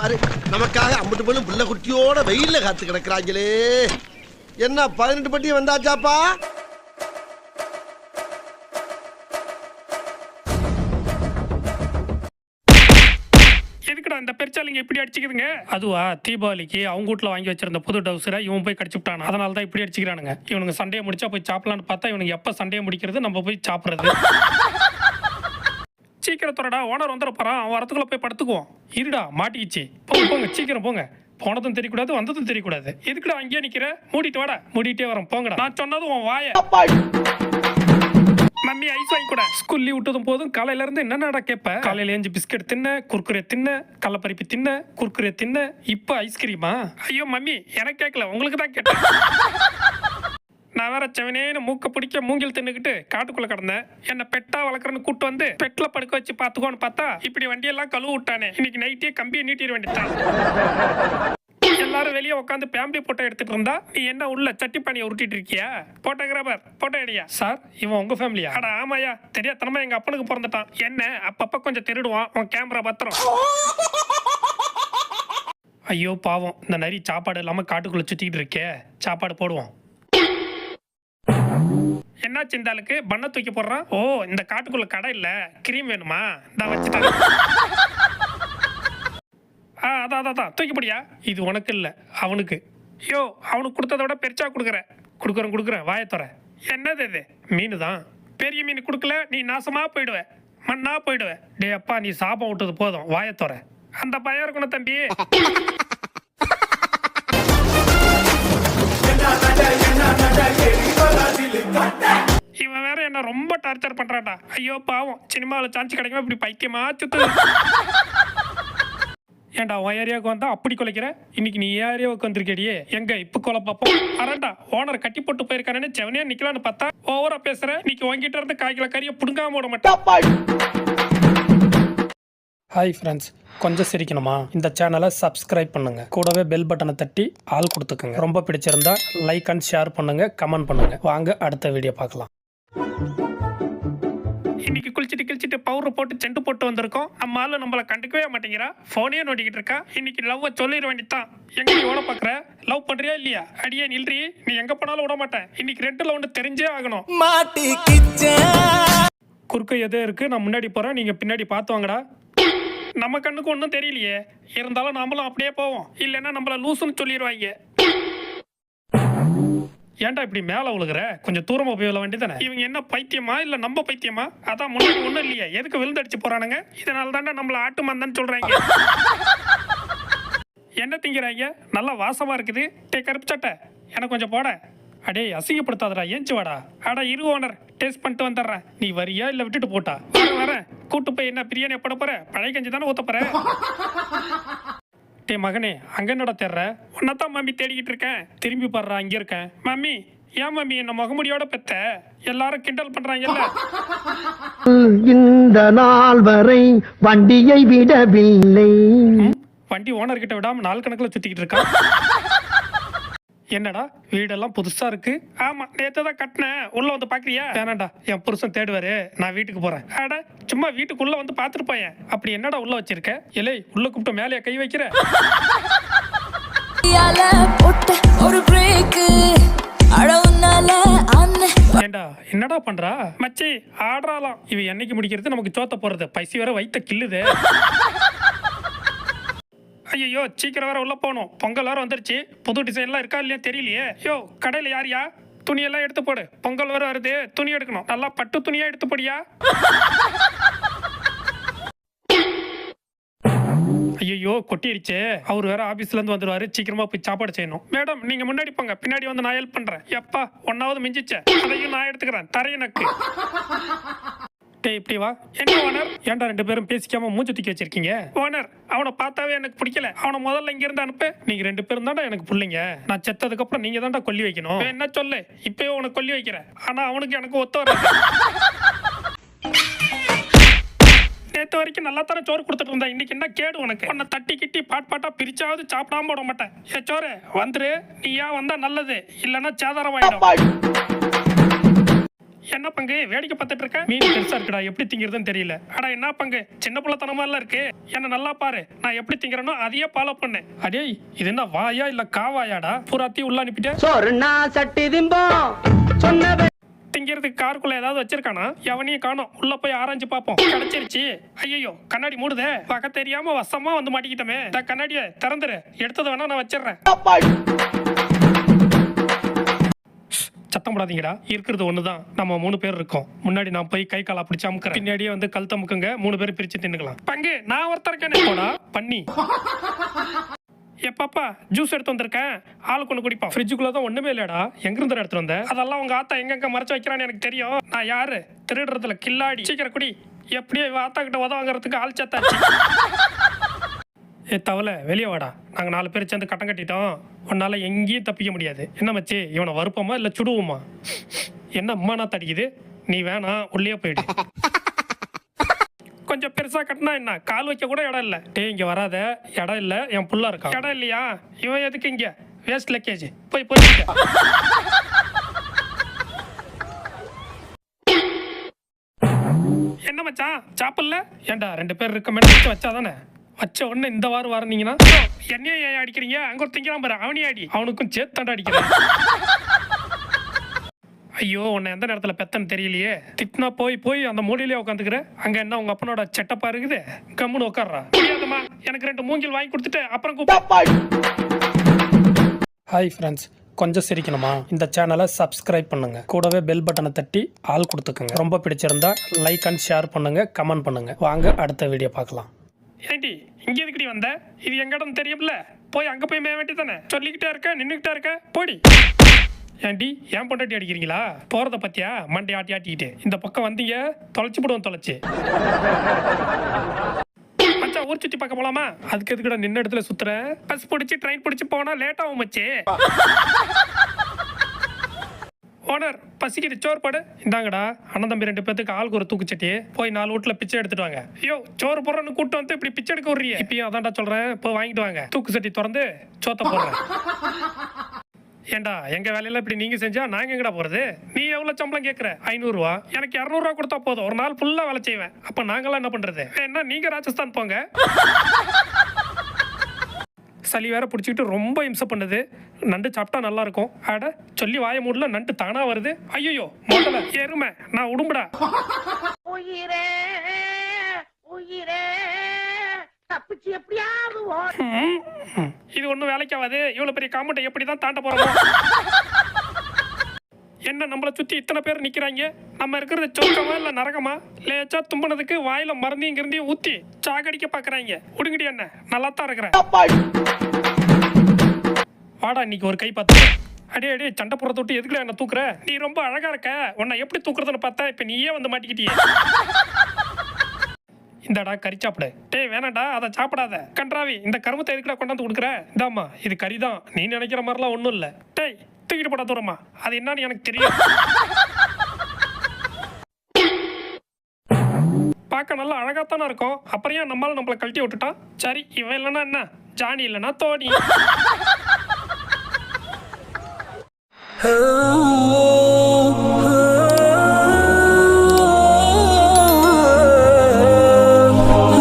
பாரு நமக்காக அம்பட்டு பொண்ணு புள்ள குட்டியோட வெயில்ல காத்து கிடக்குறாங்களே. என்ன பதினெட்டு பட்டி வந்தாச்சாப்பா? எதுக்குடா இந்த பெருச்சாலிங்க இப்படி அடிச்சுக்குதுங்க? அதுவா தீபாவளிக்கு அவங்க வீட்ல வாங்கி வச்சிருந்த புது டவுசரை இவன் போய் கடிச்சு விட்டான் அதனால தான் இப்படி அடிச்சுக்கிறானுங்க. இவனுங்க சண்டையை முடிச்சா போய் சாப்பிடலான்னு பார்த்தா இவனுக்கு எப்போ சண்டையை முடிக்கிறது? நம்ம போய் சாப்பிட்றது. சீக்கிரம் தரடா ஓனர் வந்துட போறான் அவன் வரத்துக்குள்ள போய் படுத்துக்குவோம் இருடா மாட்டிக்கிச்சு. போங்க போங்க சீக்கிரம் போங்க. போனதும் தெரியக்கூடாது வந்ததும் தெரியக்கூடாது. எதுக்குடா அங்கேயே நிக்கிற? மூடிட்டு வாடா. மூடிட்டே வரோம் போங்கடா. நான் சொன்னதும் உன் வாய. மம்மி ஐஸ் வாங்கி கூட. ஸ்கூல் லீவ் விட்டதும் போதும் காலையில இருந்து என்னடா கேப்ப? காலையில ஏஞ்சி பிஸ்கட் தின்ன குர்குரே தின்ன கள்ளப்பருப்பி தின்ன குர்குரே தின்ன இப்ப ஐஸ்கிரீமா ஐயோ மம்மி எனக்கு கேட்கல உங்களுக்கு தான் கேட்டேன். நான் வேற செவனேன்னு மூக்க பிடிக்க மூங்கில் தின்னுக்கிட்டு காட்டுக்குள்ள கிடந்தேன் என்ன பெட்டா வளர்க்குறேன்னு கூட்டு வந்து பெட்ல படுக்க வச்சு பாத்துக்கோன்னு பார்த்தா இப்படி வண்டியெல்லாம் கழுவு விட்டானே. இன்னைக்கு நைட்டே கம்பியை நீட்டிட வேண்டியதான் எல்லாரும் வெளியே உட்காந்து ஃபேமிலி போட்டோ எடுத்துட்டு இருந்தா நீ என்ன உள்ள சட்டி பானியை உருட்டிட்டு இருக்கியா? போட்டோகிராஃபர் போட்டோ எடுயா சார் இவன் உங்க ஃபேமிலியா அட ஆமாயா தெரியாதனமா எங்க அப்பனுக்கு பிறந்துட்டான். என்ன? அப்பப்ப கொஞ்சம் திருடுவான். உன் கேமரா பத்திரம். ஐயோ பாவம். இந்த நரி சாப்பாடு இல்லாம காட்டுக்குள்ள சுற்றிக்கிட்டு இருக்கே. சாப்பாடு போடுவோம் என்னாச்சு இந்த ஆளுக்கு? பண்ண தூக்கி போடுறான் ஓ இந்த காட்டுக்குள்ள கடை இல்ல. கிரீம் வேணுமா? இந்த வச்சுட்டேன் ஆ அதான் அதான், அதான் தூக்கிப்படியா இது உனக்கு இல்லை அவனுக்கு. யோ அவனுக்கு கொடுத்ததை விட பெருசா கொடுக்குறேன் கொடுக்குறேன் கொடுக்குறேன். வாயை என்னது இது? மீன் தான் பெரிய மீன் கொடுக்கல நீ நாசமாக போயிடுவ. மண்ணா போயிடுவ. டே அப்பா நீ சாபம் விட்டது போதும். வாயை அந்த பயம் இருக்கணும் தம்பி. என்ன என்ன ரொம்ப டார்ச்சர் பண்றாடா ஐயோ பாவம். சினிமாவில் சான்ஸ் கிடைக்காம இப்படி பைத்தியமா சுத்து ஏன்டா உன் ஏரியாவுக்கு வந்தா அப்படி குலைக்கிற? இன்னைக்கு நீ ஏரியாவுக்கு வந்திருக்கடியே எங்க இப்ப கொலை பார்ப்போம்? அரண்டா ஓனர் கட்டி போட்டு போயிருக்கானே செவனியா நிக்கலாம்னு பார்த்தா ஓவரா பேசுற. இன்னைக்கு உங்ககிட்ட இருந்து காய்க்கல கிலோ கறியை புடுங்காம விட மாட்டேன். ஹாய் ஃப்ரெண்ட்ஸ் கொஞ்சம் சிரிக்கணுமா? இந்த சேனலை சப்ஸ்கிரைப் பண்ணுங்க. கூடவே பெல் பட்டனை தட்டி ஆள் கொடுத்துக்கோங்க. ரொம்ப பிடிச்சிருந்தா லைக் அண்ட் ஷேர் பண்ணுங்க கமெண்ட் பண்ணுங்க. வாங்க அடுத்த வீடியோ பார்க்கலாம். இன்னைக்கு குளிச்சுட்டு கிழிச்சிட்டு பவுடர் போட்டு செண்டு போட்டு வந்திருக்கோம். ஆளு நம்மள கண்டுக்கவே மாட்டேங்கிறா. போனே நோண்டிக்கிட்டு இருக்கா. இன்னைக்கு லவ் சொல்லிட வேண்டியதான் எங்க நீ ஓட பாக்குற? லவ் பண்றியா இல்லையா? அடியே நில்றி. நீ எங்க போனாலும் விட மாட்டேன். இன்னைக்கு ரெண்டுல ஒன்று தெரிஞ்சே ஆகணும். குறுக்க எதே இருக்கு. நான் முன்னாடி போறேன். நீங்க பின்னாடி பார்த்து வாங்கடா. நம்ம கண்ணுக்கு ஒன்றும் தெரியலையே. இருந்தாலும் நாமளும் அப்படியே போவோம். இல்லைன்னா நம்மள லூசுன்னு சொல்லிடுவாங்க. ஏன்டா இப்படி மேல உழுகுற? கொஞ்சம் தூரமா போய் விழ வேண்டியதானே இவங்க என்ன பைத்தியமா இல்ல நம்ம பைத்தியமா? அதான் முன்னாடி ஒன்றும் இல்லையா. எதுக்கு விழுந்தடிச்சு போறானுங்க? இதனால தாண்டா நம்மள ஆட்டு மந்தன்னு சொல்றாங்க. என்ன திங்கிறாங்க? நல்லா வாசமா இருக்குது. டே கருப்பு சட்டை. எனக்கு கொஞ்சம் போட. அடே அசிங்கப்படுத்தாதடா. ஏஞ்சி வாடா. அடா இரு ஓனர். டேஸ்ட் பண்ணிட்டு வந்துடுறேன். நீ வரியா இல்லை விட்டுட்டு போட்டா? வரேன் கூட்டு போய் என்ன பிரியாணி போட போற? பழைய கஞ்சி தானே ஊத்த போற? டே மகனே அங்க என்னடா தேடுற? உன்னதான் மம்மி தேடிக்கிட்டு இருக்கேன். திரும்பி பாடுறா அங்க இருக்கேன் மம்மி ஏன் மம்மி என்ன முகமுடியோட பெத்த? எல்லாரும் கிண்டல் பண்றாங்கல்ல? இந்த நாள் வரை வண்டியை விடவில்லை. வண்டி ஓனர் கிட்ட விடாம நாள் கணக்குல சுத்திக்கிட்டு இருக்கான் என்னடா வீடெல்லாம் புதுசா இருக்கு? ஆமா நேத்து தான் கட்டினேன். உள்ள வந்து பாக்குறியா? வேணாண்டா என் புருஷன் தேடுவாரு. நான் வீட்டுக்கு போறேன். அட சும்மா வீட்டுக்குள்ள வந்து பாத்துட்டு போயேன் அப்படி என்னடா உள்ள வச்சிருக்க? இலை உள்ள கூப்பிட்டு மேலேயே கை வைக்கிற? ஒரு பிரேக் அழவுனால அண்ணன் ஏண்டா என்னடா பண்றா? மச்சி ஆடுறாளாம். இவ என்னைக்கு முடிக்கிறது? நமக்கு சோத்த போறது. பைசி வேற வைத்த கில்லுது ஐயோ சீக்கிரம் வேற உள்ள போகணும். பொங்கல் வேற வந்துருச்சு. புது டிசைன்லாம் இருக்கா இல்லையா தெரியலையே. யோ யார் யா துணியெல்லாம் எடுத்து போடு. பொங்கல் வேற வருது. துணி எடுக்கணும். நல்லா பட்டு துணியா எடுத்து போடியா? ஐயோ கொட்டிருச்சே. அவர் வேற ஆபீஸ்ல இருந்து வந்துருவாரு. சீக்கிரமா போய் சாப்பாடு செய்யணும். மேடம் நீங்க முன்னாடி போங்க. பின்னாடி வந்து நான் ஹெல்ப் பண்றேன். எப்பா ஒன்னாவது மிஞ்சிச்சே. அதையும் நான் எடுத்துக்கிறேன். தரைய டேய் இப்படி வா. என்ன ஓனர் ஏன்டா ரெண்டு பேரும் பேசிக்காம மூஞ்சி தூக்கி வச்சிருக்கீங்க? ஓனர் அவனை பார்த்தாவே எனக்கு பிடிக்கல. அவனை முதல்ல இங்க இருந்து அனுப்பு. நீங்க ரெண்டு பேரும் தான்டா எனக்கு பிள்ளைங்க. நான் செத்ததுக்கு அப்புறம் நீங்க தான்டா கொல்லி வைக்கணும். என்ன சொல்லு? இப்பயே உனக்கு கொல்லி வைக்கிறேன் ஆனா அவனுக்கு எனக்கு ஒத்து வராது. நேத்து வரைக்கும் நல்லா தானே சோறு கொடுத்துட்டு இருந்தா. இன்னைக்கு என்ன கேடு உனக்கு? உன்னை தட்டி கிட்டி பாட் பாட்டா பிரிச்சாவது சாப்பிடாம விட மாட்டேன். ஏ சோறு வந்துரு. நீ ஏன் வந்தா நல்லது. இல்லைன்னா சேதாரம் ஆயிடும் என்ன பங்கு? வேடிக்கை பார்த்துட்டு இருக்க? மீன் பெருசா இருக்குடா எப்படி திங்கிறதுன்னு தெரியல. அடா என்ன பங்கு? சின்ன பிள்ளைத்தனமா எல்லாம் இருக்கு? என்ன நல்லா பாரு. நான் எப்படி திங்கிறனோ அதையே ஃபாலோ பண்ணேன் அடே இது என்ன வாயா இல்ல காவாயாடா? பூராத்தையும் உள்ள அனுப்பிட்டேன் திங்கிறதுக்கு காருக்குள்ள ஏதாவது வச்சிருக்கானா? எவனையும் காணோம். உள்ள போய் ஆராய்ஞ்சு பார்ப்போம். கிடைச்சிருச்சு. ஐயோ கண்ணாடி மூடுதே. பக்க தெரியாம வசமா வந்து மாட்டிக்கிட்டோமே. கண்ணாடியை திறந்துரு. எடுத்தது வேணா நான் வச்சிடுறேன். சத்தம் போடாதீங்கடா. இருக்கிறது ஒண்ணுதான். நம்ம மூணு பேர் இருக்கோம். முன்னாடி நான் போய் கை காலா பிடிச்சு அமுக்கிறேன். பின்னாடியே வந்து கழுத்த முக்குங்க மூணு பேர் பிரிச்சு தின்னுக்கலாம். பங்கு நான் ஒருத்தர் போடா பண்ணி. எப்பப்பா ஜூஸ் எடுத்து வந்திருக்கேன். ஆளு கொண்டு குடிப்பான் ஃப்ரிட்ஜுக்குள்ள தான் ஒண்ணுமே இல்லடா எங்க இருந்து எடுத்து வந்தேன் அதெல்லாம் உங்க ஆத்தா எங்கெங்க மறைச்சு வைக்கிறான்னு எனக்கு தெரியும். நான் யாரு? திருடுறதுல கில்லாடி. சீக்கிரம் குடி. எப்படியோ ஆத்தா கிட்ட உதவாங்கிறதுக்கு ஆள் சத்தாச்சு. ஏ தவளை வெளியே வாடா. நாங்க நாலு பேர் சேர்ந்து கட்டம் கட்டிட்டோம். உன்னால எங்கேயும் தப்பிக்க முடியாது. என்ன மச்சி இவனை வறுப்போமா இல்ல சுடுவோமா? என்ன அம்மானா தடிக்குது? நீ வேணாம் உள்ளே போயிடு. கொஞ்சம் பெருசா கட்டினா என்ன? கால் வைக்க கூட இடம் இல்ல. டேய் இங்க வராத. இடம் இல்ல. என் புள்ள இருக்கா? இடம் இல்லையா? இவன் எதுக்கு இங்க? வேஸ்ட் லக்கேஜ் போய் போய் என்ன மச்சான் சாப்பிடல? ஏன்டா ரெண்டு பேர் இருக்க மேடம் வச்சாதானே? வச்ச உடனே இந்த வாரம் வரனீங்கன்னா என்னைய ஏன் அடிக்கிறீங்க? அங்க ஒரு திங்கிறான் பாரு அவனையும் அடி. அவனுக்கும் சேர்த்தாண்டா அடிக்கிறான். ஐயோ உன்னை எந்த நேரத்தில் பெத்தன்னு தெரியலையே. திட்டினா போய் போய் அந்த மூலையிலே உட்காந்துக்கிற அங்கே என்ன உங்கள் அப்பனோட செட்டப்பா இருக்குது? கம்முன்னு உட்கார்றா முடியாதம்மா. எனக்கு ரெண்டு மூங்கில் வாங்கி கொடுத்துட்டு அப்புறம் கூப்பிட்டு ஹாய் ஃப்ரெண்ட்ஸ் கொஞ்சம் சிரிக்கணுமா? இந்த சேனலை சப்ஸ்கிரைப் பண்ணுங்க. கூடவே பெல் பட்டனை தட்டி ஆள் கொடுத்துக்கோங்க. ரொம்ப பிடிச்சிருந்தா லைக் அண்ட் ஷேர் பண்ணுங்க கமெண்ட் பண்ணுங்க. வாங்க அடுத்த வீடியோ பார்க்கலாம். ஏண்டி இங்க எதுக்குடி வந்த? இது எங்க இடம் தெரியும்ல? போய் அங்க போய் மேய வேண்டி தானே சொல்லிக்கிட்டே இருக்க நின்னுக்கிட்டே இருக்க போடி. ஏண்டி ஏன் பொண்டாட்டி அடிக்கிறீங்களா? போறத பத்தியா? மண்டை ஆட்டி ஆட்டிக்கிட்டு. இந்த பக்கம் வந்தீங்க தொலைச்சு போடுவோம் தொலைச்சு. மச்சான் ஊர் சுத்தி பார்க்க போலாமா? அதுக்கு எதுக்குடா நின்ன இடத்துல சுத்துற? பஸ் பிடிச்சி ட்ரெயின் பிடிச்சி போனா லேட் ஆகும் மச்சே. ஓனர் பசிக்கிட்டு சோறு போடு. இந்தாங்கடா அண்ணன் தம்பி ரெண்டு பேத்துக்கு ஆளுக்கு ஒரு தூக்குச்சட்டி போய் நாலு வீட்டுல பிச்சை எடுத்துட்டு வாங்க. ஐயோ சோறு போடுறன்னு கூட்டு வந்து இப்படி பிச்சை எடுக்க விடுறீங்க? இப்பயும் அதான்டா சொல்றேன் போய் வாங்கிட்டு வாங்க. தூக்கு சட்டி திறந்து சோத்த போடுறேன். ஏண்டா எங்க வேலையில இப்படி நீங்க செஞ்சா நாங்க எங்கடா போறது? நீ எவ்வளவு சம்பளம் கேக்குற? ஐநூறு ரூபா எனக்கு இரநூறுவா கொடுத்தா போதும். ஒரு நாள் ஃபுல்லா வேலை செய்வேன். அப்ப நாங்கெல்லாம் என்ன பண்றது? என்ன நீங்க ராஜஸ்தான் போங்க. சளி வேற பிடிச்சிக்கிட்டு ரொம்ப இம்சை பண்ணுது. நண்டு சாப்பிட்டா நல்லா இருக்கும் அட சொல்லி வாய மூடல நண்டு தானா வருது. ஐயோ முதல்ல எருமை நான் உடும்புடா. உயிரே உயிரே. இது ஒன்றும் வேலைக்கு ஆகாது இவ்வளோ பெரிய காமெண்ட்டை எப்படி தான் தாண்ட போறோம்? என்ன நம்மளை சுற்றி இத்தனை பேர் நிற்கிறாங்க நம்ம இருக்கிறது சொர்க்கமா இல்லை நரகமா? லேச்சா தும்பினதுக்கு வாயில மருந்தையும் கிருந்தையும் ஊற்றி சாகடிக்க பார்க்குறாங்க உடுங்கடி என்ன? நல்லா தான் இருக்கிறேன். வாடா இன்னைக்கு ஒரு கை பார்த்து. அடே அடே சண்டை புறத்தை விட்டு எதுக்குல என்ன தூக்குற? நீ ரொம்ப அழகா இருக்க. உன்னை எப்படி தூக்குறதுன்னு பார்த்தா இப்போ நீயே வந்து மாட்டிக்கிட்டியே. இந்தாடா கறி சாப்பிடு. டேய் வேணாண்டா அதை சாப்பிடாத. கன்றாவி இந்த கருமத்தை எதுக்குடா கொண்டாந்து கொடுக்குற? இந்தாம்மா இது கறி தான் நீ நினைக்கிற மாதிரிலாம் ஒன்றும் இல்லை. டேய் தூக்கிட்டு போட தூரமா. அது என்னன்னு எனக்கு தெரியும். பார்க்க நல்லா அழகாத்தானே இருக்கும். அப்புறம் ஏன் நம்மளால நம்மளை கழட்டி விட்டுட்டான் சரி இவன் இல்லைன்னா என்ன? ஜானி இல்லைன்னா தோனி.